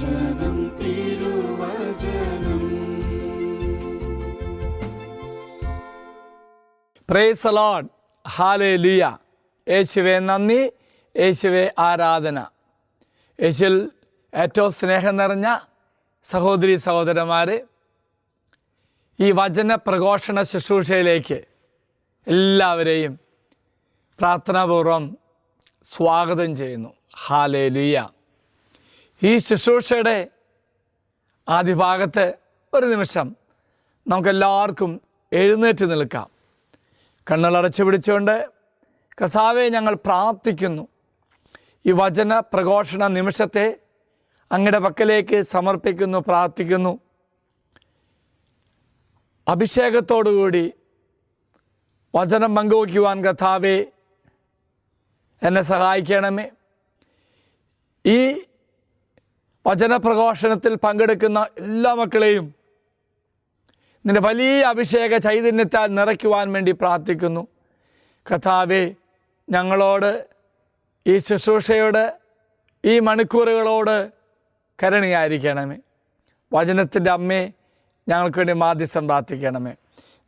തിരുവചനം. തിരുവചനം ഹാലേ ലിയ യേശുവെ നന്ദി. യേശുവെ ആരാധന. യേശുവിൽ ഏറ്റവും സ്നേഹം നിറഞ്ഞ സഹോദരി സഹോദരന്മാർ ഈ വചന പ്രഘോഷണ ശുശ്രൂഷയിലേക്ക് എല്ലാവരെയും പ്രാർത്ഥനാപൂർവം സ്വാഗതം ചെയ്യുന്നു. ഹാലേ ലിയ ഈ ശുശ്രൂഷയുടെ ആദ്യ ഭാഗത്ത് ഒരു നിമിഷം നമുക്കെല്ലാവർക്കും എഴുന്നേറ്റ് നിൽക്കാം. കണ്ണുകളടച്ചു പിടിച്ചുകൊണ്ട് കസാവെ ഞങ്ങൾ പ്രാർത്ഥിക്കുന്നു. ഈ വചന പ്രഘോഷണ നിമിഷത്തെ അങ്ങയുടെ പക്കലേക്ക് സമർപ്പിക്കുന്നു പ്രാർത്ഥിക്കുന്നു. അഭിഷേകത്തോടുകൂടി വചനം പങ്കുവയ്ക്കുവാൻ കഥാവെ എന്നെ സഹായിക്കണമേ. ഈ വചനപ്രഘോഷണത്തിൽ പങ്കെടുക്കുന്ന എല്ലാ മക്കളെയും നിന്റെ വലിയ അഭിഷേക ചൈതന്യത്താൽ നിറയ്ക്കുവാൻ വേണ്ടി പ്രാർത്ഥിക്കുന്നു. കഥാവെ ഞങ്ങളോട് ഈ ശുശ്രൂഷയോട് ഈ മണിക്കൂറുകളോട് കരുണയായിരിക്കണമേ. വചനത്തിന്റെ അമ്മേ ഞങ്ങൾക്ക് വേണ്ടി മാധ്യസ്ഥം പ്രാർത്ഥിക്കണമേ.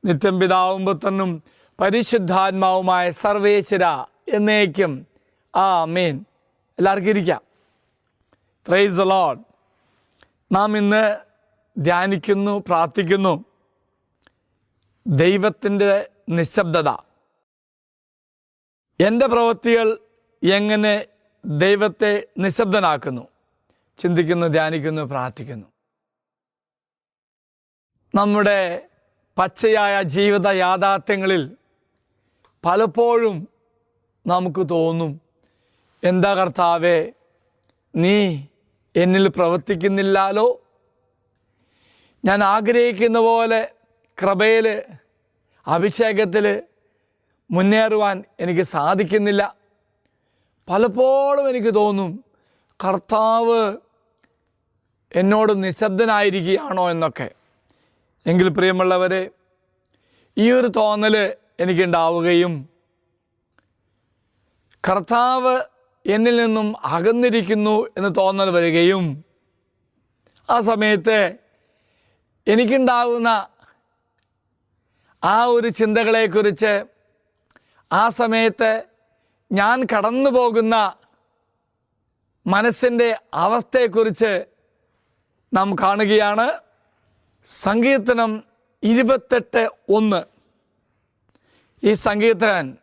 നിത്യം പിതാവും പുത്രനും പരിശുദ്ധാത്മാവുമായ സർവേശ്വര എന്നേക്കും. ആ മീൻ എല്ലാവർക്കും ഇരിക്കാം. പ്രൈസ് ലോഡ് നാം ഇന്ന് ധ്യാനിക്കുന്നു പ്രാർത്ഥിക്കുന്നു. ദൈവത്തിന്റെ നിശബ്ദത. എന്റെ പ്രവൃത്തികൾ എങ്ങനെ ദൈവത്തെ നിശബ്ദനാക്കുന്നു? ചിന്തിക്കുന്നു ധ്യാനിക്കുന്നു പ്രാർത്ഥിക്കുന്നു. നമ്മുടെ പച്ചയായ ജീവിത യാഥാർത്ഥ്യങ്ങളിൽ പലപ്പോഴും നമുക്ക് തോന്നും എന്താ കർത്താവേ നീ എന്നിൽ പ്രവർത്തിക്കുന്നില്ലാലോ? ഞാൻ ആഗ്രഹിക്കുന്ന പോലെ കൃപയിൽ അഭിഷേകത്തിൽ മുന്നേറുവാൻ എനിക്ക് സാധിക്കുന്നില്ല. പലപ്പോഴും എനിക്ക് തോന്നും കർത്താവ് എന്നോട് നിശബ്ദനായിരിക്കുകയാണോ എന്നൊക്കെ. എങ്കിൽ പ്രിയമുള്ളവരെ ഈ ഒരു തോന്നൽ എനിക്കുണ്ടാവുകയും കർത്താവ് എന്നിൽ നിന്നും അകന്നിരിക്കുന്നു എന്ന് തോന്നൽ വരികയും ആ സമയത്ത് എനിക്കുണ്ടാകുന്ന ആ ഒരു ചിന്തകളെക്കുറിച്ച് ആ സമയത്ത് ഞാൻ കടന്നു പോകുന്ന മനസ്സിന്റെ അവസ്ഥയെക്കുറിച്ച് നാം കാണുകയാണ്. സങ്കീർത്തനം ഇരുപത്തെട്ട് ഒന്ന്. ഈ സങ്കീർത്തനൻ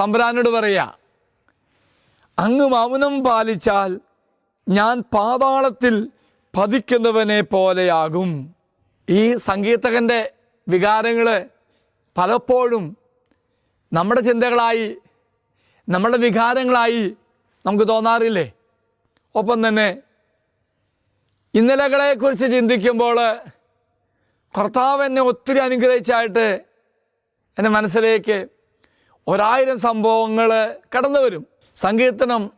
തമ്പുരാനോട് പറയാ അങ്ങ് മൗനം പാലിച്ചാൽ ഞാൻ പാതാളത്തിൽ പതിക്കുന്നവനെ പോലെയാകും. ഈ സംഗീതകന്റെ വികാരങ്ങൾ പലപ്പോഴും നമ്മുടെ ചിന്തകളായി നമ്മുടെ വികാരങ്ങളായി നമുക്ക് തോന്നാറില്ലേ? ഒപ്പം തന്നെ ഇന്നലകളെക്കുറിച്ച് ചിന്തിക്കുമ്പോൾ കർത്താവ് എന്നെ ഒത്തിരി അനുഗ്രഹിച്ചായിട്ട് എന്റെ മനസ്സിലേക്ക് ഒരായിരം സംഭവങ്ങൾ കടന്നു വരും. സങ്കീർത്തനം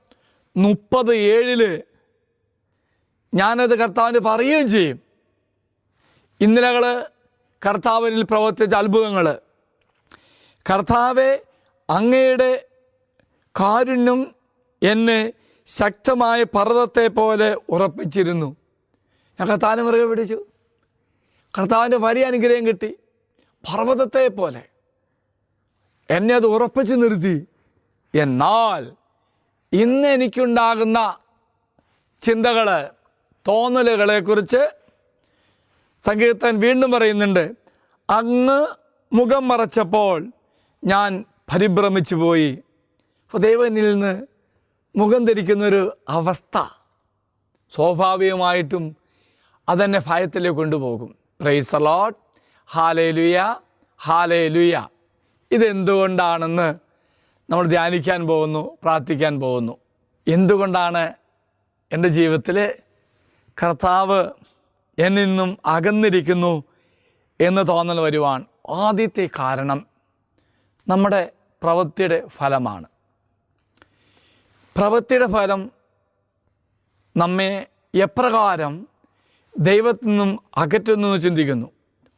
മുപ്പത് ഏഴിൽ ഞാനത് കർത്താവിന് പറയുകയും ചെയ്യും. ഇന്നലകൾ കർത്താവിനിൽ പ്രവർത്തിച്ച അത്ഭുതങ്ങൾ കർത്താവെ അങ്ങയുടെ കാരുണ്യം എന്നെ ശക്തമായ പർവതത്തെ പോലെ ഉറപ്പിച്ചിരുന്നു. ഞാൻ കർത്താവിനെ മുറുകെ പിടിച്ചു കർത്താവിന്റെ വലിയ അനുഗ്രഹം കിട്ടി. പർവതത്തെ പോലെ. എന്നെ അത് ഉറപ്പിച്ചു നിർത്തി. എന്നാൽ ഇന്ന് എനിക്കുണ്ടാകുന്ന ചിന്തകൾ തോന്നലുകളെക്കുറിച്ച് സംഗീതൻ വീണ്ടും പറയുന്നുണ്ട്. അങ്ങ് മുഖം മറച്ചപ്പോൾ ഞാൻ പരിഭ്രമിച്ചു പോയി. ദൈവനിൽ നിന്ന് മുഖം ധരിക്കുന്നൊരു അവസ്ഥ സ്വാഭാവികമായിട്ടും അതെന്നെ ഭയത്തിലേക്ക് കൊണ്ടുപോകും. പ്രൈസ് അലോട്ട് ഹാലേ ലുയ ഹാലേ ലുയ ഇതെന്തുകൊണ്ടാണെന്ന് നമ്മൾ ധ്യാനിക്കാൻ പോകുന്നു പ്രാർത്ഥിക്കാൻ പോകുന്നു. എന്തുകൊണ്ടാണ് എന്റെ ജീവിതത്തിലെ കർത്താവ് എന്നിൽ നിന്നും അകന്നിരിക്കുന്നു എന്ന് തോന്നൽ വരുവാൻ ആദ്യത്തെ കാരണം നമ്മുടെ പ്രവൃത്തിയുടെ ഫലമാണ്. പ്രവൃത്തിയുടെ ഫലം നമ്മെ എപ്രകാരം ദൈവത്തിൽ നിന്നും അകറ്റുന്നു ചിന്തിക്കുന്നു.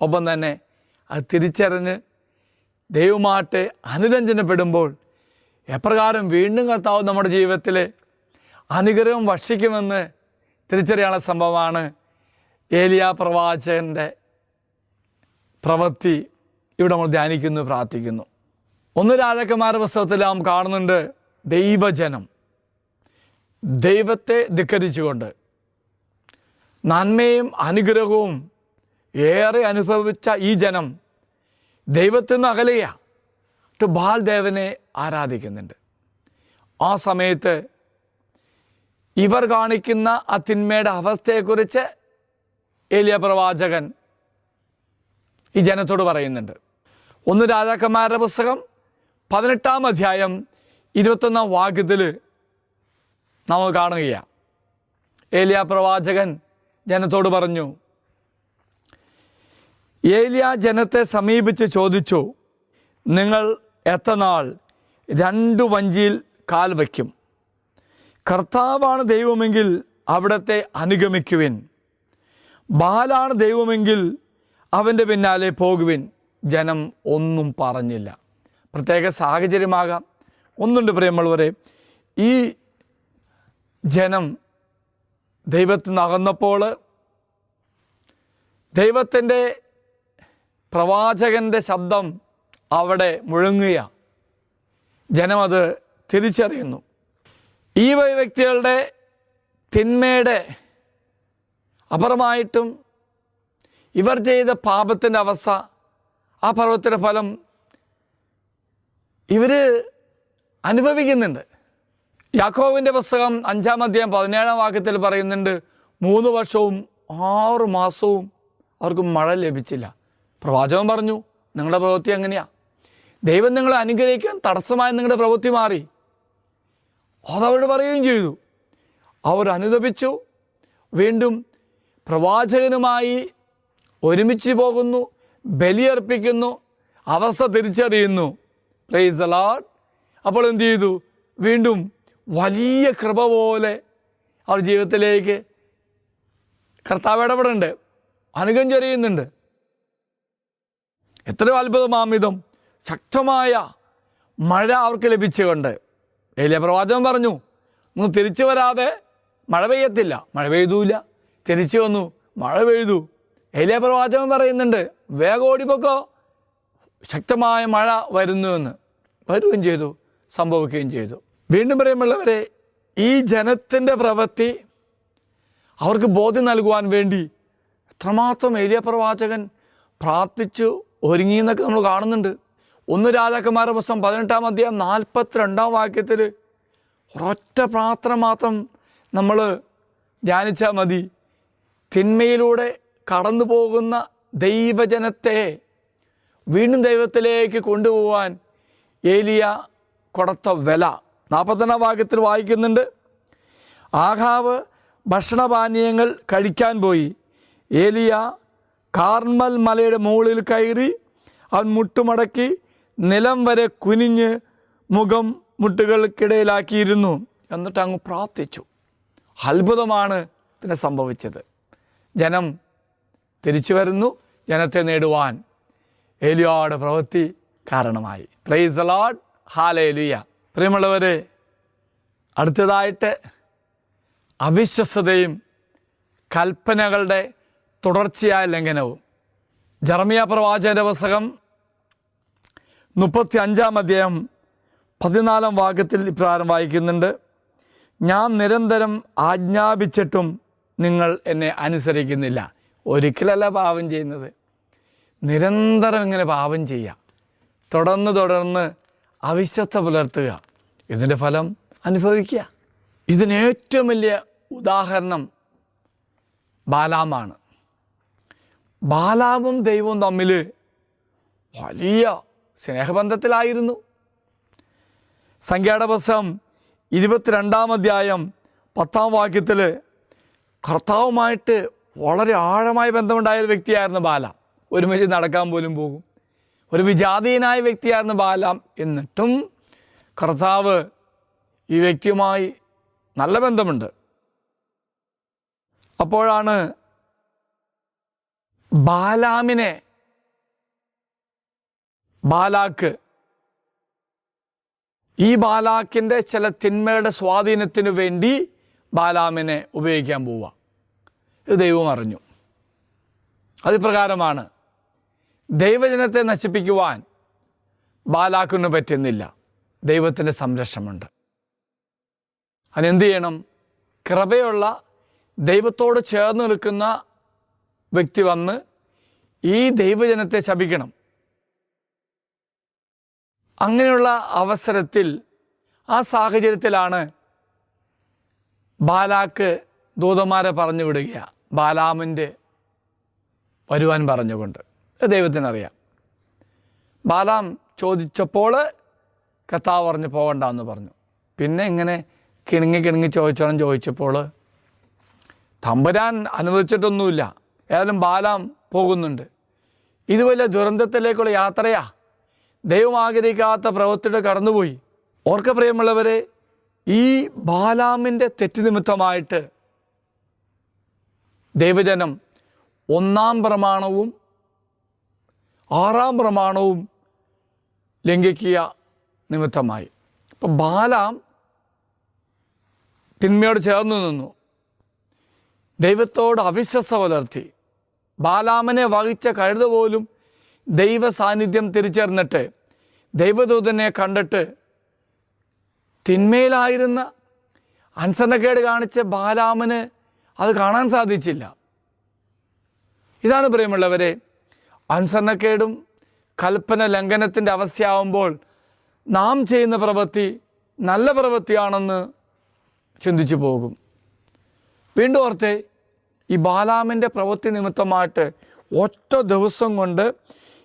ഒപ്പം തന്നെ അത് തിരിച്ചറിഞ്ഞ് ദൈവമായിട്ട് അനുരഞ്ജനപ്പെടുമ്പോൾ എപ്രകാരം വീണ്ടും കർത്താവ് നമ്മുടെ ജീവിതത്തിൽ അനുഗ്രഹം ഭക്ഷിക്കുമെന്ന് തിരിച്ചറിയാനുള്ള സംഭവമാണ് ഏലിയ പ്രവാചകന്റെ പ്രവൃത്തി. ഇവിടെ നമ്മൾ ധ്യാനിക്കുന്നു പ്രാർത്ഥിക്കുന്നു. ഒന്ന് രാജാക്കന്മാരുടെ പുസ്തകത്തിൽ നാം കാണുന്നുണ്ട് ദൈവജനം. ദൈവത്തെ ധിക്കരിച്ചുകൊണ്ട് നന്മയും അനുഗ്രഹവും ഏറെ അനുഭവിച്ച ഈ ജനം ദൈവത്തിൽ നിന്ന് അകലുക ബാൽ ദേവനെ ആരാധിക്കുന്നുണ്ട്. ആ സമയത്ത് ഇവർ കാണിക്കുന്ന ആ തിന്മയുടെ അവസ്ഥയെക്കുറിച്ച് ഏലിയ പ്രവാചകൻ ഈ ജനത്തോട് പറയുന്നുണ്ട്. ഒന്ന് രാജാക്കന്മാരുടെ പുസ്തകം പതിനെട്ടാം അധ്യായം ഇരുപത്തൊന്നാം വാക്യത്തിൽ നമ്മൾ കാണുകയാണ്. ഏലിയ പ്രവാചകൻ ജനത്തോട് പറഞ്ഞു ഏലിയ ജനത്തെ സമീപിച്ച് ചോദിച്ചു നിങ്ങൾ എത്ര നാൾ രണ്ടു വഞ്ചിയിൽ കാൽ വയ്ക്കും. കർത്താവാണ് ദൈവമെങ്കിൽ അവിടത്തെ അനുഗമിക്കുവിൻ. ബാലാണ് ദൈവമെങ്കിൽ അവന്റെ പിന്നാലെ പോകുവിൻ. ജനം ഒന്നും പറഞ്ഞില്ല. പ്രത്യേക സാഹചര്യമാകാം. ഒന്നുണ്ട് പ്രിയമുള്ളവരെ ഈ ജനം ദൈവത്തിൽ നിന്ന് അകന്നപ്പോൾ ദൈവത്തിന്റെ പ്രവാചകന്റെ ശബ്ദം അവിടെ മുഴങ്ങുക ജനം അത് തിരിച്ചറിയുന്നു. ഈ വ്യക്തികളുടെ തിന്മയുടെ അപരമായിട്ടും ഇവർ ചെയ്ത പാപത്തിന്റെ അവസ്ഥ ആ പർവത്തിന്റെ ഫലം ഇവർ അനുഭവിക്കുന്നുണ്ട്. യാക്കോവിന്റെ പുസ്തകം അഞ്ചാം അധ്യായം പതിനേഴാം വാക്യത്തിൽ പറയുന്നുണ്ട് മൂന്ന് വർഷവും ആറു മാസവും അവർക്ക് മഴ ലഭിച്ചില്ല. പ്രവാചകൻ പറഞ്ഞു നിങ്ങളുടെ പ്രവൃത്തി എങ്ങനെയാ ദൈവം നിങ്ങളെ അനുഗ്രഹിക്കാൻ തടസ്സമായി നിങ്ങളുടെ പ്രവൃത്തി മാറി. അതവരോട് പറയുകയും ചെയ്തു. അവർ അനുദപിച്ചു വീണ്ടും പ്രവാചകനുമായി ഒരുമിച്ച് പോകുന്നു. ബലിയർപ്പിക്കുന്നു. അവസ്ഥ തിരിച്ചറിയുന്നു. പ്രൈസ് അലാഡ് അപ്പോൾ എന്തു ചെയ്തു? വീണ്ടും വലിയ കൃപ പോലെ അവർ ജീവിതത്തിലേക്ക് കർത്താവ് ഇടപെടുന്നുണ്ട് അനുഗം ചൊരിയുന്നുണ്ട്. എത്രയോ അത്ഭുതമാമിതം ശക്തമായ മഴ അവർക്ക് ലഭിച്ചുകൊണ്ട് ഏലിയ പ്രവാചകൻ പറഞ്ഞു നിങ്ങൾ തിരിച്ചു വരാതെ മഴ പെയ്യത്തില്ല. മഴ പെയ്തൂല. തിരിച്ചു വന്നു. മഴ പെയ്തു. ഏലിയ പ്രവാചകൻ പറയുന്നുണ്ട് വേഗം ഓടിപ്പോക്കോ. ശക്തമായ മഴ വരുന്നുവെന്ന് വരികയും ചെയ്തു സംഭവിക്കുകയും ചെയ്തു. വീണ്ടും പറയുമ്പോഴവരെ ഈ ജനത്തിന്റെ പ്രവൃത്തി അവർക്ക് ബോധ്യം നൽകുവാൻ വേണ്ടി എത്രമാത്രം ഏലിയ പ്രവാചകൻ പ്രാർത്ഥിച്ചു ഒരുങ്ങി എന്നൊക്കെ നമ്മൾ കാണുന്നുണ്ട്. ഒന്ന് രാജാക്കന്മാരുടെ പുസ്തകം പതിനെട്ടാം അധ്യായം നാൽപ്പത്തിരണ്ടാം വാക്യത്തിൽ ഒരൊറ്റ പ്രാർത്ഥന മാത്രം നമ്മൾ ധ്യാനിച്ചാൽ മതി. തിന്മയിലൂടെ കടന്നു പോകുന്ന ദൈവജനത്തെ വീണ്ടും ദൈവത്തിലേക്ക് കൊണ്ടുപോകാൻ ഏലിയ കൊടുത്ത വില. നാൽപ്പത്തൊന്നാം വാക്യത്തിൽ വായിക്കുന്നുണ്ട് ആഹാവ് ഭക്ഷണപാനീയങ്ങൾ കഴിക്കാൻ പോയി. ഏലിയ കാർമൽ മലയുടെ മുകളിൽ കയറി അവൻ മുട്ടുമടക്കി നിലം വരെ കുനിഞ്ഞ് മുഖം മുട്ടുകൾക്കിടയിലാക്കിയിരുന്നു. എന്നിട്ട് അങ്ങ് പ്രാർത്ഥിച്ചു. അത്ഭുതമാണ് ഇതിനെ സംഭവിച്ചത്. ജനം തിരിച്ചു വരുന്നു. ജനത്തെ നേടുവാൻ ഏലിയോയുടെ പ്രവൃത്തി കാരണമായി. പ്രൈസ് അലോഡ് ഹാലേലിയ പ്രിയമുള്ളവരെ അടുത്തതായിട്ട് അവിശ്വസതയും കൽപ്പനകളുടെ തുടർച്ചയായ ലംഘനവും. ജർമിയ പ്രവാചകന്റെ പുസ്തകം മുപ്പത്തി അഞ്ചാം അധ്യായം പതിനാലാം വാക്യത്തിൽ ഇപ്രകാരം വായിക്കുന്നുണ്ട്. ഞാൻ നിരന്തരം ആജ്ഞാപിച്ചിട്ടും നിങ്ങൾ എന്നെ അനുസരിക്കുന്നില്ല. ഒരിക്കലല്ല പാപം ചെയ്യുന്നത്. നിരന്തരം ഇങ്ങനെ പാപം ചെയ്യുക. തുടർന്ന് തുടർന്ന് അവിശ്വസ്ത പുലർത്തുക. ഇതിന്റെ ഫലം അനുഭവിക്കുക. ഇതിന് ഏറ്റവും വലിയ ഉദാഹരണം ബാലാമാണ്. ബാലാമും ദൈവവും തമ്മിൽ വലിയ സ്നേഹബന്ധത്തിലായിരുന്നു. സംഖ്യാട പുസ്തകം ഇരുപത്തിരണ്ടാം അധ്യായം പത്താം വാക്യത്തിൽ കർത്താവുമായിട്ട് വളരെ ആഴമായ ബന്ധമുണ്ടായ ഒരു വ്യക്തിയായിരുന്നു ബാല. ഒരുമിച്ച് നടക്കാൻ പോലും പോകും. ഒരു വിജാതീയനായ വ്യക്തിയായിരുന്നു ബാലാം എന്നിട്ടും കർത്താവ് ഈ വ്യക്തിയുമായി നല്ല ബന്ധമുണ്ട്. അപ്പോഴാണ് ബാലാമിനെ ബാലാക്ക്. ഈ ബാലാക്കിന്റെ ചില തിന്മയുടെ സ്വാധീനത്തിന് വേണ്ടി ബാലാമിനെ ഉപയോഗിക്കാൻ പോവുക. ഇത് ദൈവം അറിഞ്ഞു. അതിപ്രകാരമാണ് ദൈവജനത്തെ നശിപ്പിക്കുവാൻ ബാലാക്കിന് പറ്റുന്നില്ല. ദൈവത്തിന്റെ സംരക്ഷണമുണ്ട്. അതിനെന്ത് ചെയ്യണം കൃപയുള്ള ദൈവത്തോട് ചേർന്ന് നിൽക്കുന്ന വ്യക്തി വന്ന് ഈ ദൈവജനത്തെ ശപിക്കണം. അങ്ങനെയുള്ള അവസരത്തിൽ ആ സാഹചര്യത്തിലാണ് ബാലാക്ക് ദൂതന്മാരെ പറഞ്ഞു വിടുക ബാലാമിന്റെ വരുവാൻ പറഞ്ഞുകൊണ്ട്. ദൈവത്തിനറിയാം. ബാലാം ചോദിച്ചപ്പോൾ കർത്താവ് പറഞ്ഞു പോകണ്ടെന്ന് പറഞ്ഞു. പിന്നെ ഇങ്ങനെ കിണുങ്ങി കിണുങ്ങി ചോദിച്ചോളം ചോദിച്ചപ്പോൾ തമ്പുരാൻ അനുവദിച്ചിട്ടൊന്നുമില്ല. ഏതായാലും ബാലാം പോകുന്നുണ്ട്. ഇത് വലിയ ദുരന്തത്തിലേക്കുള്ള യാത്രയാ. ദൈവം ആഗ്രഹിക്കാത്ത പ്രവൃത്തിയുടെ കടന്നുപോയി. ഓർക്ക പ്രിയമുള്ളവരെ ഈ ബാലാമിന്റെ തെറ്റ് നിമിത്തമായിട്ട് ദൈവജനം ഒന്നാം പ്രമാണവും ആറാം പ്രമാണവും ലംഘിക്കുക നിമിത്തമായി. അപ്പം ബാലാം തിന്മയോട് ചേർന്ന് നിന്നു. ദൈവത്തോട് അവിശ്വസ പുലർത്തി. ബാലാമനെ വഹിച്ച കഴുത പോലും ദൈവ സാന്നിധ്യം തിരിച്ചറിഞ്ഞിട്ട് ദൈവദൂതനെ കണ്ടിട്ട് തിന്മയിലായിരുന്ന അൻസന്നക്കേട് കാണിച്ച ബാലാമന് അത് കാണാൻ സാധിച്ചില്ല. ഇതാണ് പ്രിയമുള്ളവരെ അനുസരണക്കേടും കൽപ്പന ലംഘനത്തിന്റെ അവസ്ഥയാവുമ്പോൾ നാം ചെയ്യുന്ന പ്രവൃത്തി നല്ല പ്രവൃത്തിയാണെന്ന് ചിന്തിച്ചു പോകും. വീണ്ടും ഓർത്തെ ഈ ബാലാമിന്റെ പ്രവൃത്തി നിമിത്തമായിട്ട് ഒറ്റ ദിവസം കൊണ്ട്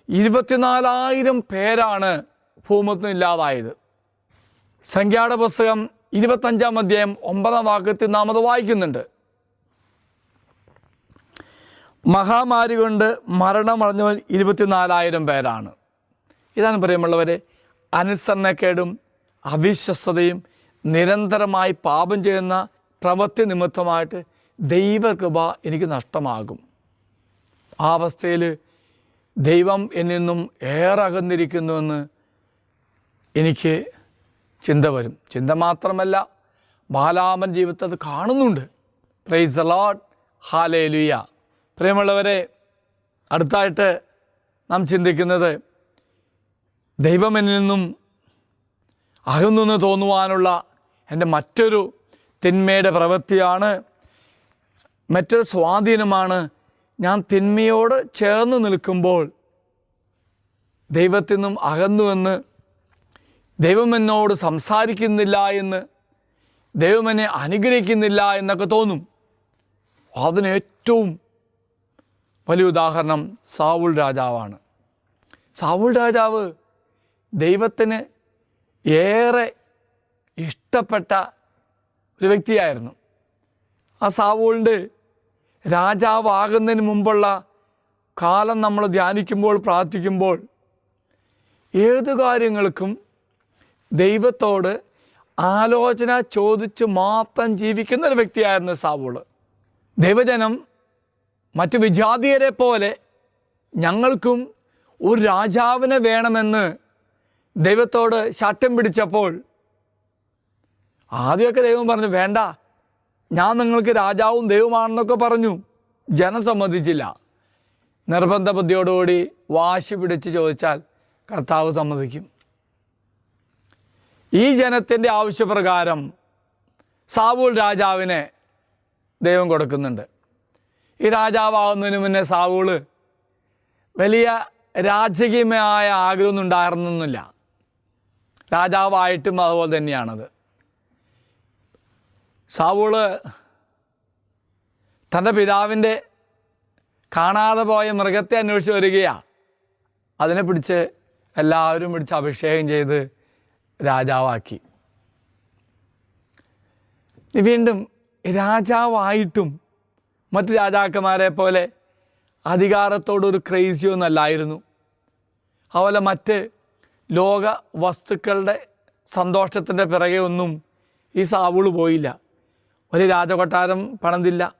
ഇരുപത്തിനാലായിരം പേരാണ് ഭൂമത്തിന് ഇല്ലാതായത്. സംഖ്യാട പുസ്തകം ഇരുപത്തഞ്ചാം അധ്യായം ഒമ്പതാം വാക്യത്തിൽ നാം അത് വായിക്കുന്നുണ്ട്. മഹാമാരി കൊണ്ട് മരണമടഞ്ഞവൻ ഇരുപത്തിനാലായിരം പേരാണ്. ഇതാണ് പ്രിയമുള്ളവരെ അനുസരണക്കേടും അവിശ്വസ്തയും നിരന്തരമായി പാപം ചെയ്യുന്ന പ്രവൃത്തി നിമിത്തമായിട്ട് ദൈവകൃപ എനിക്ക് നഷ്ടമാകും. ആ അവസ്ഥയിൽ ദൈവം എന്നിൽ നിന്നും ഏറെ അകന്നിരിക്കുന്നുവെന്ന് എനിക്ക് ചിന്ത വരും. ചിന്ത മാത്രമല്ല ബാലാമൻ ജീവിതത്തിൽ അത് കാണുന്നുണ്ട്. പ്രൈസ് അലോഡ് ഹാലേ ലുയ പ്രിയമുള്ളവരെ അടുത്തായിട്ട് നാം ചിന്തിക്കുന്നത് ദൈവം എന്നിൽ നിന്നും അകന്നു തോന്നുവാനുള്ള എന്റെ മറ്റൊരു തിന്മയുടെ പ്രവൃത്തിയാണ് മറ്റൊരു സ്വാധീനമാണ് ഞാൻ തിന്മയോട് ചേർന്ന് നിൽക്കുമ്പോൾ ദൈവത്തിൽ നിന്നും അകന്നുവെന്ന് ദൈവം എന്നോട് സംസാരിക്കുന്നില്ല എന്ന് ദൈവം എന്നെ അനുഗ്രഹിക്കുന്നില്ല എന്നൊക്കെ തോന്നും. അതിന് ഏറ്റവും വലിയ ഉദാഹരണം സാവുൾ രാജാവാണ്. സാവുൾ രാജാവ് ദൈവത്തിന് ഏറെ ഇഷ്ടപ്പെട്ട ഒരു വ്യക്തിയായിരുന്നു. ആ സാവൂളിന്റെ രാജാവാകുന്നതിന് മുമ്പുള്ള കാലം നമ്മൾ ധ്യാനിക്കുമ്പോൾ പ്രാർത്ഥിക്കുമ്പോൾ ഏതു കാര്യങ്ങൾക്കും ദൈവത്തോട് ആലോചന ചോദിച്ച് മാത്രം ജീവിക്കുന്ന ഒരു വ്യക്തിയായിരുന്നു സാവൂൾ. ദൈവജനം മറ്റു വിജാതീയരെ പോലെ ഞങ്ങൾക്കും ഒരു രാജാവിനെ വേണമെന്ന് ദൈവത്തോട് ശാഠ്യം പിടിച്ചപ്പോൾ ആദ്യമൊക്കെ ദൈവം പറഞ്ഞു വേണ്ട ഞാൻ നിങ്ങൾക്ക് രാജാവും ദൈവമാണെന്നൊക്കെ പറഞ്ഞു. ജനം സമ്മതിച്ചില്ല. നിർബന്ധ ബുദ്ധിയോടുകൂടി വാശി പിടിച്ച് ചോദിച്ചാൽ കർത്താവ് സമ്മതിക്കും. ഈ ജനത്തിന്റെ ആവശ്യപ്രകാരം സാവൂൾ രാജാവിനെ ദൈവം കൊടുക്കുന്നുണ്ട്. ഈ രാജാവാകുന്നതിന് മുന്നേ സാവൂൾ വലിയ രാജകീയമായ ആഗ്രഹമൊന്നും ഉണ്ടായിരുന്നൊന്നുമില്ല. രാജാവായിട്ടും അതുപോലെ തന്നെയാണത്. സാവൂൾ തന്റെ പിതാവിന്റെ കാണാതെ പോയ മൃഗത്തെ അന്വേഷിച്ച് വരികയാണ് അതിനെ പിടിച്ച് എല്ലാവരും പിടിച്ച് അഭിഷേകം ചെയ്ത് രാജാവാക്കി. വീണ്ടും രാജാവായിട്ടും മറ്റു രാജാക്കന്മാരെ പോലെ അധികാരത്തോടൊരു ക്രേസിയൊന്നല്ലായിരുന്നു അതുപോലെ മറ്റ് ലോക വസ്തുക്കളുടെ സന്തോഷത്തിന്റെ പിറകെ ഒന്നും ഈ സാവുൾ പോയില്ല. ഒരു രാജകൊട്ടാരം പണിതില്ല.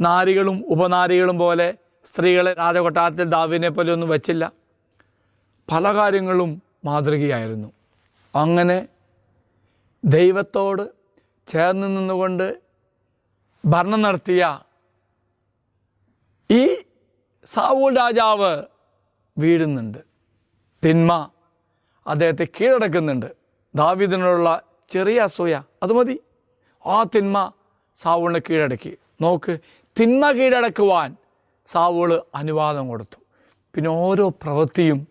നാരികളും ഉപനാരികളും പോലെ സ്ത്രീകളെ രാജകൊട്ടാരത്തിൽ ദാവിനെ പോലെ ഒന്നും വെച്ചില്ല. പല കാര്യങ്ങളും മാതൃകയായിരുന്നു. അങ്ങനെ ദൈവത്തോട് ചേർന്ന് നിന്നുകൊണ്ട് ഭരണം നടത്തിയ ഈ സാവൂൾ രാജാവ് വീഴുന്നുണ്ട്. തിന്മ അദ്ദേഹത്തെ കീഴടക്കുന്നുണ്ട്. ദാവിദിനോടുള്ള ചെറിയ അസൂയ. അത് മതി. ആ തിന്മ സാവൂളിനെ കീഴടക്കി. നോക്ക് തിന്മ കീഴടക്കുവാൻ സാവൂൾ അനുവാദം കൊടുത്തു. പിന്നെ ഓരോ പ്രവൃത്തിയും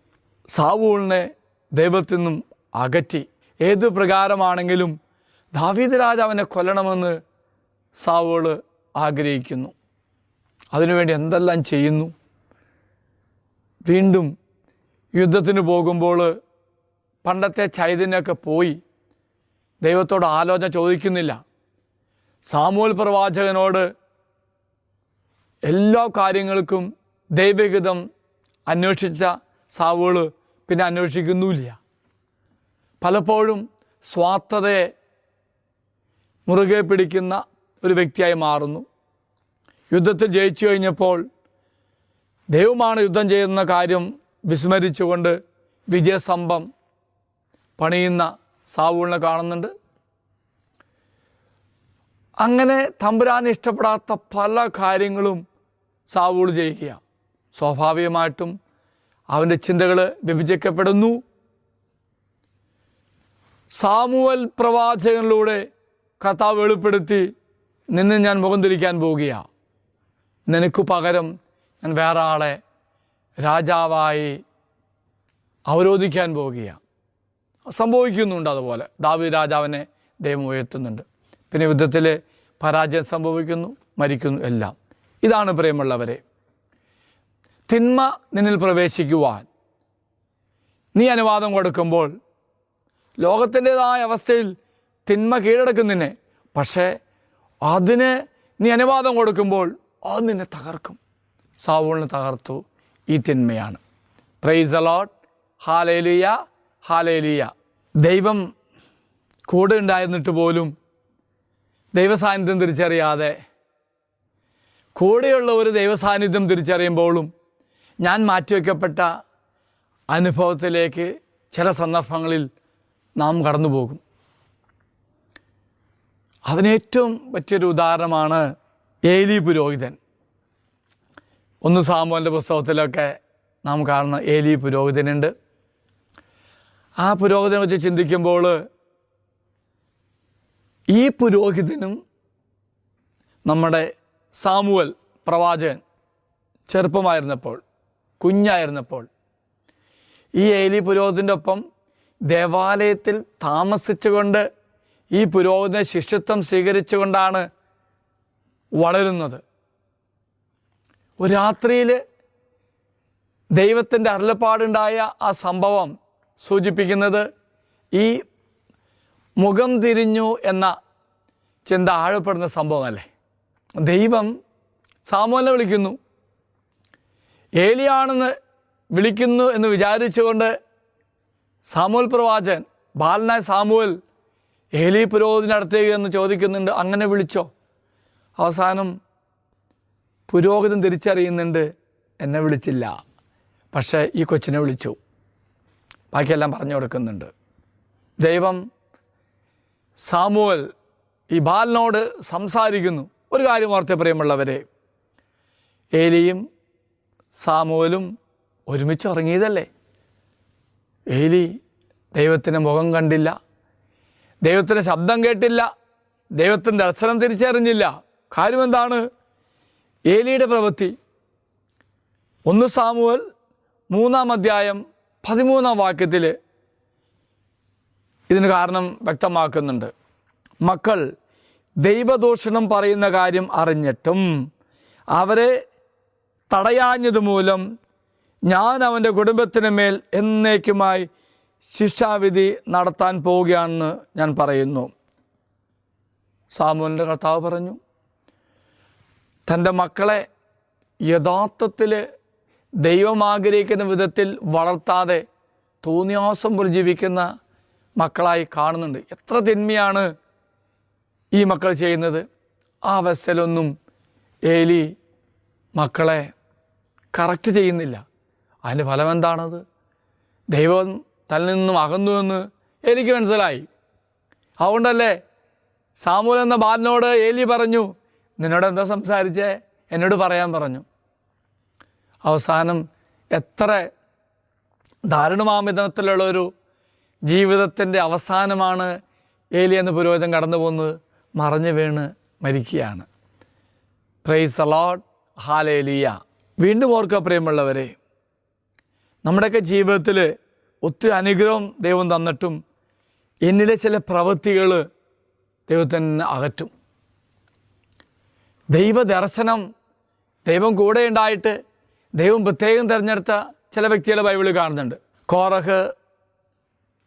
സാവൂളിനെ ദൈവത്തിൽ നിന്നും അകറ്റി. ഏത് പ്രകാരമാണെങ്കിലും ദാവീദ് രാജാവിനെ കൊല്ലണമെന്ന് സാവൂൾ ആഗ്രഹിക്കുന്നു. അതിനുവേണ്ടി എന്തെല്ലാം ചെയ്യുന്നു? വീണ്ടും യുദ്ധത്തിന് പോകുമ്പോൾ പണ്ടത്തെ ചൈതന്യമൊക്കെ പോയി. ദൈവത്തോട് ആലോചന ചോദിക്കുന്നില്ല. സാമൂൽ പ്രവാചകനോട് എല്ലാ കാര്യങ്ങൾക്കും ദൈവഹിതം അന്വേഷിച്ച സാവുകൾ പിന്നെ അന്വേഷിക്കുന്നുമില്ല പലപ്പോഴും സ്വാർത്ഥതയെ മുറുകെ പിടിക്കുന്ന ഒരു വ്യക്തിയായി മാറുന്നു. യുദ്ധത്തിൽ ജയിച്ചു കഴിഞ്ഞപ്പോൾ ദൈവമാണ് യുദ്ധം ചെയ്യുന്ന കാര്യം വിസ്മരിച്ചുകൊണ്ട് വിജയസമ്പം പണിയുന്ന സാവൂളിനെ കാണുന്നുണ്ട്. അങ്ങനെ തമ്പുരാൻ ഇഷ്ടപ്പെടാത്ത പല കാര്യങ്ങളും സാവൂൾ ചെയ്യുകയാണ് സ്വാഭാവികമായിട്ടും അവന്റെ ചിന്തകൾ വിഭജിക്കപ്പെടുന്നു. സാമുവൽ പ്രവാചകനിലൂടെ കർത്താവ് വെളിപ്പെടുത്തി നിന്ന് ഞാൻ മുഖം തിരിക്കാൻ പോവുകയാണ് നിനക്ക് പകരം ഞാൻ വേറെ ആളെ രാജാവായി അവരോധിക്കാൻ പോവുകയാണ് സംഭവിക്കുന്നുണ്ട് അതുപോലെ. ദാവി രാജാവിനെ ദൈവം ഉയർത്തുന്നുണ്ട്. പിന്നെ യുദ്ധത്തിൽ പരാജയം സംഭവിക്കുന്നു മരിക്കുന്നു എല്ലാം. ഇതാണ് പ്രിയമുള്ളവരെ. തിന്മ നിന്നിൽ പ്രവേശിക്കുവാൻ നീ അനുവാദം കൊടുക്കുമ്പോൾ ലോകത്തിന്റെതായ അവസ്ഥയിൽ തിന്മ കീഴടക്കുന്നിനെ പക്ഷേ അതിന് നീ അനുവാദം കൊടുക്കുമ്പോൾ അത് നിന്നെ തകർക്കും. സാവൂളിനെ തകർത്തു. ഈ തിന്മയാണ്. Praise a lot hallelujah hallelujah ദൈവം കൂടെ ഉണ്ടായിരുന്നിട്ട് പോലും ദൈവസാന്നിധ്യം തിരിച്ചറിയാതെ കൂടെയുള്ള ഒരു ദൈവസാന്നിധ്യം തിരിച്ചറിയുമ്പോഴും ഞാൻ മാറ്റിവെക്കപ്പെട്ട അനുഭവത്തിലേക്ക് ചില സന്ദർഭങ്ങളിൽ നാം കടന്നു പോകും അതിനേറ്റവും പറ്റിയൊരു ഉദാഹരണമാണ് ഏലി പുരോഹിതൻ. ഒന്ന് സാമോന്റെ പുസ്തകത്തിലൊക്കെ നാം കാണുന്ന ഏലി പുരോഹിതനുണ്ട്. ആ പുരോഹിതനെ വെച്ച് ചിന്തിക്കുമ്പോൾ ഈ പുരോഹിതനും നമ്മുടെ സാമുവൽ പ്രവാചകൻ ചെറുപ്പമായിരുന്നപ്പോൾ കുഞ്ഞായിരുന്നപ്പോൾ ഈ ഏലി പുരോഹിതന്റെ ഒപ്പം ദേവാലയത്തിൽ താമസിച്ചുകൊണ്ട് ഈ പുരോഹിതന ശിഷ്യത്വം സ്വീകരിച്ചുകൊണ്ടാണ് വളരുന്നത്. ഒരു രാത്രിയിൽ ദൈവത്തിന്റെ അരുളപ്പാടുണ്ടായ ആ സംഭവം സൂചിപ്പിക്കുന്നത് ഈ മുഖം തിരിഞ്ഞു എന്ന ചിന്ത ആഴപ്പെടുന്ന സംഭവമല്ലേ? ദൈവം സാമോനെ വിളിക്കുന്നു. ഏലിയാണെന്ന് വിളിക്കുന്നു എന്ന് വിചാരിച്ചുകൊണ്ട് സാമൂൽ പ്രവാചൻ ബാലനായ സാമുവൽ ഏലി പുരോഹിതനടുത്തേക്ക് എന്ന് ചോദിക്കുന്നുണ്ട് അങ്ങനെ വിളിച്ചോ? അവസാനം പുരോഹിതൻ തിരിച്ചറിയുന്നുണ്ട് എന്നെ വിളിച്ചില്ല. പക്ഷേ ഈ കൊച്ചിനെ വിളിച്ചു. ബാക്കിയെല്ലാം പറഞ്ഞു കൊടുക്കുന്നുണ്ട്. ദൈവം സാമുവൽ ഈ ബാലനോട് സംസാരിക്കുന്നു. ഒരു കാര്യം ഓർത്തെ പ്രിയമുള്ളവരെ ഏലിയും സാമുവലും ഒരുമിച്ച് ഇറങ്ങിയതല്ലേ ഏലി ദൈവത്തിന്റെ മുഖം കണ്ടില്ല ദൈവത്തിന്റെ ശബ്ദം കേട്ടില്ല ദൈവത്തിന്റെ ദർശനം തിരിച്ചറിഞ്ഞില്ല. കാര്യമെന്താണ്? ഏലിയുടെ പ്രവൃത്തി. ഒന്ന് സാമുവൽ മൂന്നാം അധ്യായം പതിമൂന്നാം വാക്യത്തിൽ ഇതിന് കാരണം വ്യക്തമാക്കുന്നുണ്ട്. മക്കൾ ദൈവദൂഷണം പറയുന്ന കാര്യം അറിഞ്ഞിട്ടും അവരെ തടയാഞ്ഞത് മൂലം ഞാൻ അവന്റെ കുടുംബത്തിന് മേൽ എന്നേക്കുമായി ശിക്ഷാവിധി നടത്താൻ പോവുകയാണെന്ന് ഞാൻ പറയുന്നു. സാമൂഹിന്റെ കർത്താവ് പറഞ്ഞു തന്റെ മക്കളെ യഥാർത്ഥത്തിൽ ദൈവം ആഗ്രഹിക്കുന്ന വിധത്തിൽ വളർത്താതെ തോന്നിയാസം പോലെ ജീവിക്കുന്ന മക്കളായി കാണുന്നുണ്ട്. എത്ര തിന്മയാണ് ഈ മക്കൾ ചെയ്യുന്നത്? ആ അവസ്ഥയിലൊന്നും ഏലി മക്കളെ കറക്റ്റ് ചെയ്യുന്നില്ല. അതിന്റെ ഫലം എന്താണത്? ദൈവം തന്നിൽ നിന്നും അകന്നുവെന്ന് എനിക്ക് മനസ്സിലായി. അതുകൊണ്ടല്ലേ സാമൂൽ എന്ന ബാലനോട് ഏലി പറഞ്ഞു നിന്നോട് എന്താ സംസാരിച്ചേ? എന്നോട് പറയാൻ പറഞ്ഞു. അവസാനം എത്ര ദാരുണമാമിതത്തിലുള്ളൊരു ജീവിതത്തിന്റെ അവസാനമാണ് ഏലി എന്ന പുരോഹിതൻ കടന്നു പോകുന്നത്. മറഞ്ഞു വീണ് മരിക്കുകയാണ്. പ്രൈസ് അലോട്ട് ഹാലേലിയ വീണ്ടും ഓർക്കുക പ്രിയമുള്ളവരെ നമ്മുടെയൊക്കെ ജീവിതത്തിൽ ഒത്തിരി അനുഗ്രഹം ദൈവം തന്നിട്ടും എന്നിലെ ചില പ്രവൃത്തികൾ ദൈവത്തിന് അകറ്റും. ദൈവദർശനം ദൈവം കൂടെ ഉണ്ടായിട്ട് ദൈവം പ്രത്യേകം തിരഞ്ഞെടുത്ത ചില വ്യക്തികളെ ബൈബിളിൽ കാണുന്നുണ്ട്. കോറഹ്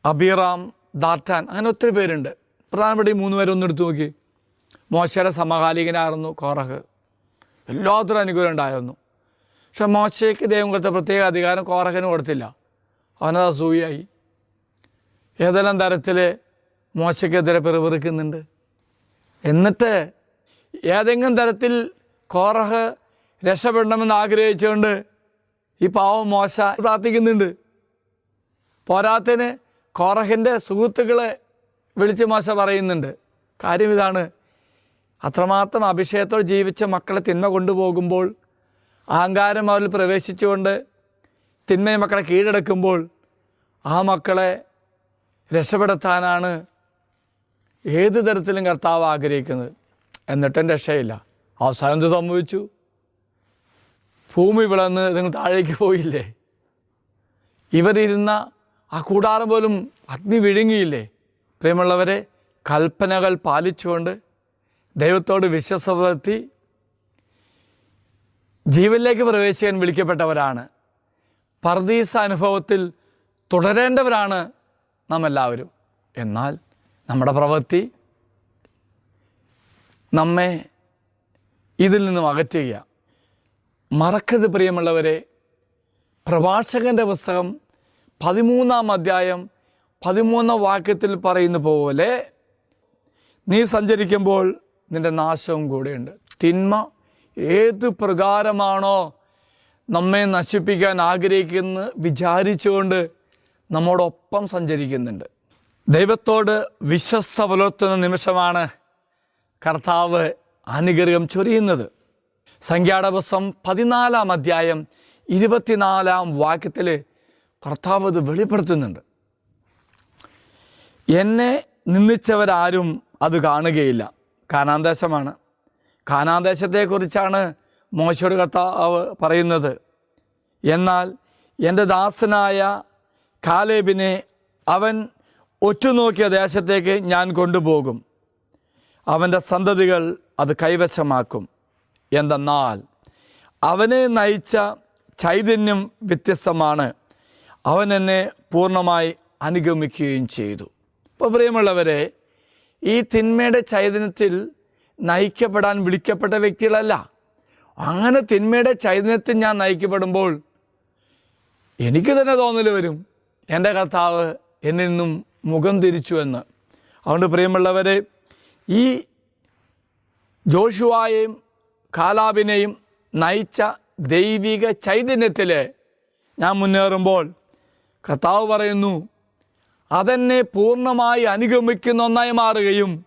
അബീറാം ദാറ്റാൻ അങ്ങനെ ഒത്തിരി പേരുണ്ട്. പ്രധാനപ്പെട്ട ഈ മൂന്ന് പേരൊന്നും എടുത്തു നോക്കി. മോശയുടെ സമകാലികനായിരുന്നു കോറഹ്. എല്ലാത്തിനും അനുകൂലം ഉണ്ടായിരുന്നു പക്ഷെ മോശയ്ക്ക് ദൈവം കൊടുത്ത പ്രത്യേക അധികാരം കോറഹന് കൊടുത്തില്ല. അവനത് അസൂയായി ഏതെല്ലാം തരത്തിൽ മോശയ്ക്കെതിരെ പിറുപിറുക്കുന്നുണ്ട്? എന്നിട്ട് ഏതെങ്കിലും തരത്തിൽ കോറഹ് രക്ഷപ്പെടണമെന്ന് ആഗ്രഹിച്ചുകൊണ്ട് ഈ പാവം മോശ പ്രാർത്ഥിക്കുന്നുണ്ട്. പോരാത്തതിന് കോറഹിന്റെ സുഹൃത്തുക്കളെ വിളിച്ച് മോശ പറയുന്നുണ്ട്. കാര്യം ഇതാണ്. അത്രമാത്രം അഭിഷേകത്തോട് ജീവിച്ച മക്കളെ തിന്മ കൊണ്ടുപോകുമ്പോൾ അഹങ്കാരം അവരിൽ പ്രവേശിച്ചുകൊണ്ട് തിന്മയെ മക്കളെ കീഴടക്കുമ്പോൾ ആ മക്കളെ രക്ഷപ്പെടുത്താനാണ് ഏത് തരത്തിലും കർത്താവ് ആഗ്രഹിക്കുന്നത്. എന്നിട്ടും രക്ഷയില്ല. അവസാനം എന്ത് സംഭവിച്ചു? ഭൂമി വിളന്ന് നിങ്ങൾ താഴേക്ക് പോയില്ലേ? ഇവരിരുന്ന ആ കൂടാരം പോലും അഗ്നി വിഴുങ്ങിയില്ലേ? പ്രിയമുള്ളവരെ കൽപ്പനകൾ പാലിച്ചുകൊണ്ട് ദൈവത്തോട് വിശ്വസ പുലർത്തി ജീവനിലേക്ക് പ്രവേശിക്കാൻ വിളിക്കപ്പെട്ടവരാണ്. പർദീസ അനുഭവത്തിൽ തുടരേണ്ടവരാണ് നാം എല്ലാവരും എന്നാൽ നമ്മുടെ പ്രവൃത്തി നമ്മെ ഇതിൽ നിന്നും അകറ്റുക മറക്കരുത് പ്രിയമുള്ളവരെ പ്രഭാഷകന്റെ പുസ്തകം പതിമൂന്നാം അധ്യായം പതിമൂന്നാം വാക്യത്തിൽ പറയുന്ന പോലെ നീ സഞ്ചരിക്കുമ്പോൾ നിന്റെ നാശവും കൂടെയുണ്ട്. തിന്മ ഏത് പ്രകാരമാണോ നമ്മെ നശിപ്പിക്കാൻ ആഗ്രഹിക്കുന്നു വിചാരിച്ചുകൊണ്ട് നമ്മോടൊപ്പം സഞ്ചരിക്കുന്നുണ്ട്. ദൈവത്തോട് വിശ്വസ്ത പുലർത്തുന്ന നിമിഷമാണ് കർത്താവ് അനുഗ്രഹം ചൊരിയുന്നത്. സംഖ്യാടവസം പതിനാലാം അധ്യായം ഇരുപത്തിനാലാം വാക്യത്തിൽ കർത്താവ് അത് വെളിപ്പെടുത്തുന്നുണ്ട്. എന്നെ നിന്ദിച്ചവരാരും അത് കാണുകയില്ല. കാനാന്തേശമാണ് കാനാന്തേശത്തെക്കുറിച്ചാണ് മോശയുടെ കർത്താവ് പറയുന്നത്. എന്നാൽ എന്റെ ദാസനായ കാലേബിനെ അവൻ ഒറ്റുനോക്കിയ ദേശത്തേക്ക് ഞാൻ കൊണ്ടുപോകും. അവന്റെ സന്തതികൾ അത് കൈവശമാക്കും. എന്തെന്നാൽ അവനെ നയിച്ച ചൈതന്യം വ്യത്യസ്തമാണ്. അവൻ എന്നെ പൂർണമായി അനുഗമിക്കുകയും ചെയ്തു. ഇപ്പോൾ പ്രിയമുള്ളവരെ ഈ തിന്മയുടെ ചൈതന്യത്തിൽ നയിക്കപ്പെടാൻ വിളിക്കപ്പെട്ട വ്യക്തികളല്ല. അങ്ങനെ തിന്മയുടെ ചൈതന്യത്തിൽ ഞാൻ നയിക്കപ്പെടുമ്പോൾ എനിക്ക് തന്നെ തോന്നൽ വരും എന്റെ കർത്താവ് എന്നിൽ നിന്നും മുഖം തിരിച്ചു എന്ന്. അതുകൊണ്ട് പ്രിയമുള്ളവരെ ഈ ജോഷുവായെയും കാലാബിനെയും നയിച്ച ദൈവിക ചൈതന്യത്തിൽ ഞാൻ മുന്നേറുമ്പോൾ കർത്താവ് പറയുന്നു അതെന്നെ പൂർണമായി അനുഗമിക്കുന്ന ഒന്നായി മാറുകയും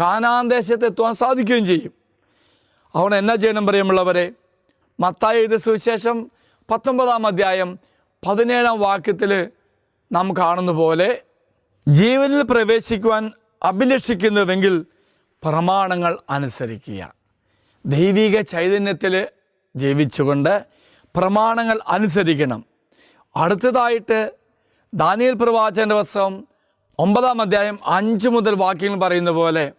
കാനാന്തേശത്തെത്തുവാൻ സാധിക്കുകയും ചെയ്യും. അതുകൊണ്ട് എന്നാ ചെയ്യണം പറയുമുള്ളവരെ മത്തായി എഴുതിയ സുവിശേഷം പത്തൊമ്പതാം അധ്യായം പതിനേഴാം വാക്യത്തിൽ നാം കാണുന്ന പോലെ ജീവനിൽ പ്രവേശിക്കുവാൻ അഭിലഷിക്കുന്നുവെങ്കിൽ പ്രമാണങ്ങൾ അനുസരിക്കുക. ദൈവിക ചൈതന്യത്തിൽ ജീവിച്ചുകൊണ്ട് പ്രമാണങ്ങൾ അനുസരിക്കണം. അടുത്തതായിട്ട് ദാനിയൽ പ്രവാചന്റെ വസ്ത്രം ഒമ്പതാം അധ്യായം അഞ്ച് മുതൽ വാക്യങ്ങൾ പറയുന്ന പോലെ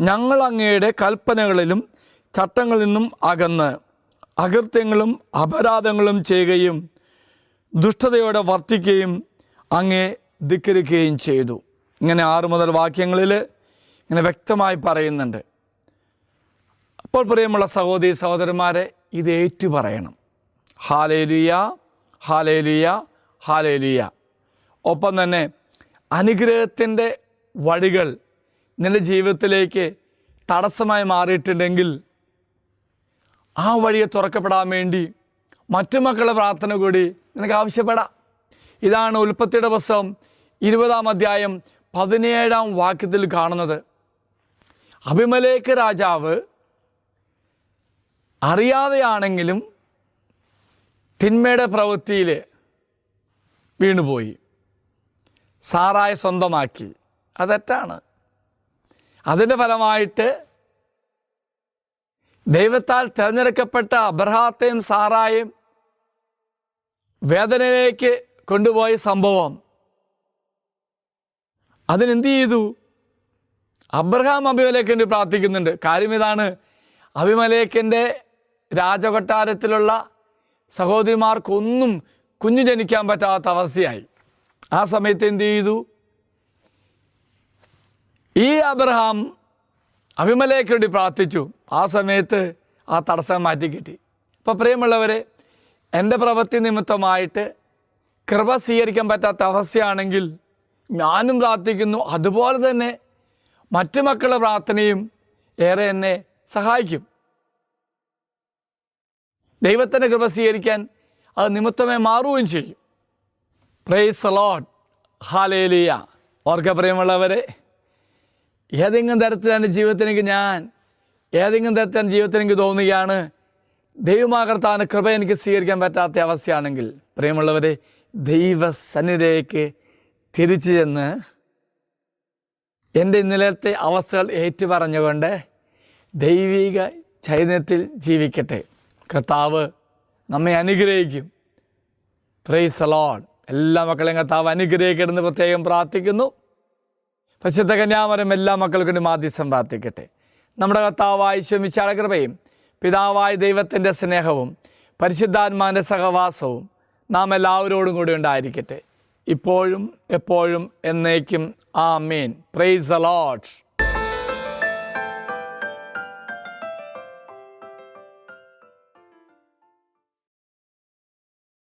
ഞങ്ങൾ അങ്ങയുടെ കൽപ്പനകളിലും ചട്ടങ്ങളിൽ നിന്നും അകന്ന് അകൃത്യങ്ങളും അപരാധങ്ങളും ചെയ്യുകയും ദുഷ്ടതയോടെ വർത്തിക്കുകയും അങ്ങേ ധിക്കരിക്കുകയും ചെയ്തു. ഇങ്ങനെ ആറ് മുതൽ വാക്യങ്ങളിൽ ഇങ്ങനെ വ്യക്തമായി പറയുന്നുണ്ട്. അപ്പോൾ പ്രിയമുള്ള സഹോദരി സഹോദരന്മാരെ ഇത് ഏറ്റു പറയണം ഹാലേലിയ. Hallelujah hallelujah. ഒപ്പം തന്നെ അനുഗ്രഹത്തിന്റെ വഴികൾ നിന്റെ ജീവിതത്തിലേക്ക് തടസ്സമായി മാറിയിട്ടുണ്ടെങ്കിൽ ആ വഴിയെ തുറക്കപ്പെടാൻ വേണ്ടി മറ്റു മക്കളുടെ പ്രാർത്ഥന കൂടി നിനക്ക് ആവശ്യപ്പെടാം. ഇതാണ് ഉൽപ്പത്തിയുടെ പുസ്തകം ഇരുപതാം അധ്യായം പതിനേഴാം വാക്യത്തിൽ കാണുന്നത്. അഭിമലേക്ക് രാജാവ് അറിയാതെയാണെങ്കിലും തിന്മയുടെ പ്രവൃത്തിയിൽ വീണുപോയി. സാറായ സ്വന്തമാക്കി. അത് തെറ്റാണ് അതിന്റെ ഫലമായിട്ട് ദൈവത്താൽ തിരഞ്ഞെടുക്കപ്പെട്ട അബ്രഹാത്തെയും സാറായും വേദനയിലേക്ക് കൊണ്ടുപോയ സംഭവം. അതിനെന്ത് ചെയ്തു അബ്രഹാം അഭിമലേഖന്റെ പ്രാർത്ഥിക്കുന്നുണ്ട്. കാര്യം ഇതാണ് അഭിമലേഖന്റെ രാജകൊട്ടാരത്തിലുള്ള സഹോദരിമാർക്കൊന്നും കുഞ്ഞു ജനിക്കാൻ പറ്റാത്ത അവസ്ഥയായി. ആ സമയത്ത് എന്തു ചെയ്തു? ഈ അബ്രഹാം അഭിമലേക്ക് വേണ്ടി പ്രാർത്ഥിച്ചു. ആ സമയത്ത് ആ തടസ്സം മാറ്റി കിട്ടി. അപ്പോൾ പ്രിയമുള്ളവരെ എന്റെ പ്രവൃത്തി നിമിത്തമായിട്ട് കൃപ സ്വീകരിക്കാൻ പറ്റാത്ത അവസ്ഥയാണെങ്കിൽ ഞാനും പ്രാർത്ഥിക്കുന്നു. അതുപോലെ തന്നെ മറ്റു മക്കളുടെ പ്രാർത്ഥനയും ഏറെ എന്നെ സഹായിക്കും. ദൈവത്തിന്റെ കൃപ സ്വീകരിക്കാൻ അത് നിമിത്തമേ മാറുകയും ചെയ്യും. പ്രൈസ് അലോട്ട് ഹാലേലിയ ഓർക്ക പ്രിയമുള്ളവരെ ഏതെങ്കിലും തരത്തിൽ എന്റെ ജീവിതത്തിലേക്ക് ഞാൻ ഏതെങ്കിലും തരത്തിൽ എന്റെ തോന്നുകയാണ് ദൈവമാകർത്താവിന് കൃപ എനിക്ക് സ്വീകരിക്കാൻ പറ്റാത്ത അവസ്ഥയാണെങ്കിൽ പ്രിയമുള്ളവരെ ദൈവസന്നിധിയിലേക്ക് തിരിച്ചു ചെന്ന് എന്റെ ഇന്നലത്തെ അവസ്ഥകൾ ഏറ്റുപറഞ്ഞുകൊണ്ട് ദൈവിക ചൈതന്യത്തിൽ ജീവിക്കട്ടെ. കർത്താവ് നമ്മെ അനുഗ്രഹിക്കും. പ്രൈസ് അലോൺ എല്ലാ മക്കളെയും കർത്താവ് അനുഗ്രഹിക്കണമെന്ന് പ്രത്യേകം പ്രാർത്ഥിക്കുന്നു. പരിശുദ്ധ കന്യാമരം എല്ലാ മക്കൾക്കും മാധ്യസ്ഥം പ്രാർത്ഥിക്കട്ടെ. നമ്മുടെ കർത്താവായ ശമിച്ചാള കൃപയും പിതാവായ ദൈവത്തിന്റെ സ്നേഹവും പരിശുദ്ധാത്മാന്റെ സഹവാസവും നാം എല്ലാവരോടും കൂടി ഉണ്ടായിരിക്കട്ടെ. ഇപ്പോഴും എപ്പോഴും എന്നേക്കും. ആ മീൻ പ്രൈസ് അലോട്ട്